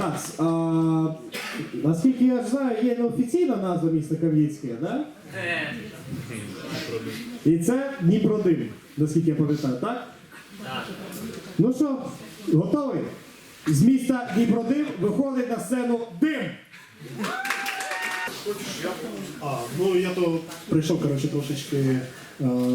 Так, а, наскільки я знаю, є неофіційна назва міста Кам'янське, да? І це Дніпродим, наскільки я пам'ятаю, так? Так. Ну що, готовий? З міста Дніпродим виходить на сцену дим. А, ну я то прийшов коротше, трошечки е,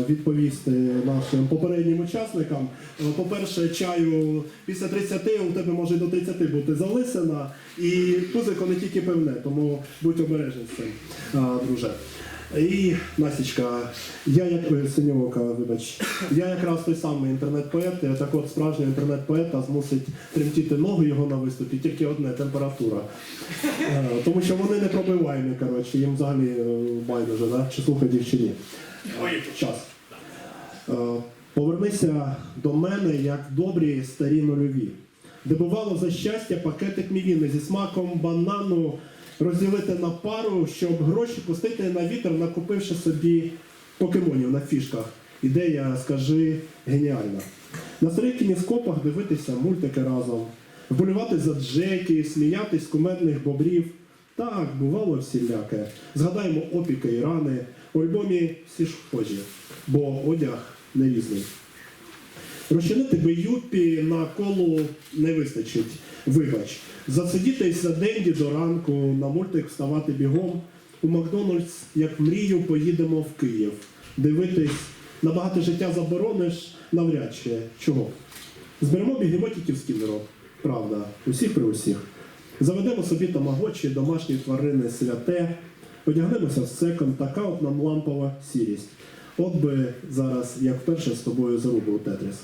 відповісти нашим попереднім учасникам. Е, По-перше, чаю після 30 у тебе може до 30 бути залисена, і тузико не тільки певне, тому будь обережен з цим, е, друже. І Насічка, я як ой, синьовка, вибач, я якраз той самий інтернет-поет, е, так от справжнього інтернет-поета змусить тремтіти ноги його на виступі, тільки одне температура. Е, Тому що вони не пробиваємі, коротше, їм взагалі е, байдуже, да? чи слухають їх чи ні. Час. Е, Повернися до мене як добрі старі нульові, де бувало за щастя пакетик мівіни зі смаком банану розділити на пару, щоб гроші пустити на вітер, накупивши собі покемонів на фішках. Ідея, скажи, геніальна. На старих кініскопах дивитися мультики разом, вболівати за Джекі, сміятись кумедних бобрів. Так, бувало всіляке. Згадаємо опіки і рани. У альбомі всі ж схожі, бо одяг не різний. Розчинити би юпі на колу не вистачить. Вибач. Засидітись за денді до ранку, на мультик вставати бігом. У Макдональдс, як мрію, поїдемо в Київ. Дивитись, на багато життя заборониш, навряд чи чого. Зберемо бігемотиків з кіндером. Правда, усіх при усіх. Заведемо собі тамагочі, домашні тварини святе, одягнемося в секонд, така от нам лампова сірість. От би зараз, як вперше з тобою зарубив Тетріс.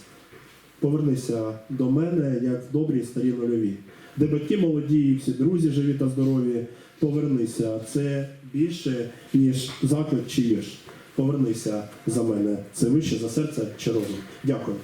Повернися до мене, як в добрій старі нульові, де батьки молоді, і всі друзі живі та здорові. Повернися, це більше, ніж заклик чи вірш. Повернися за мене. Це вище за серце чи розум. Дякую.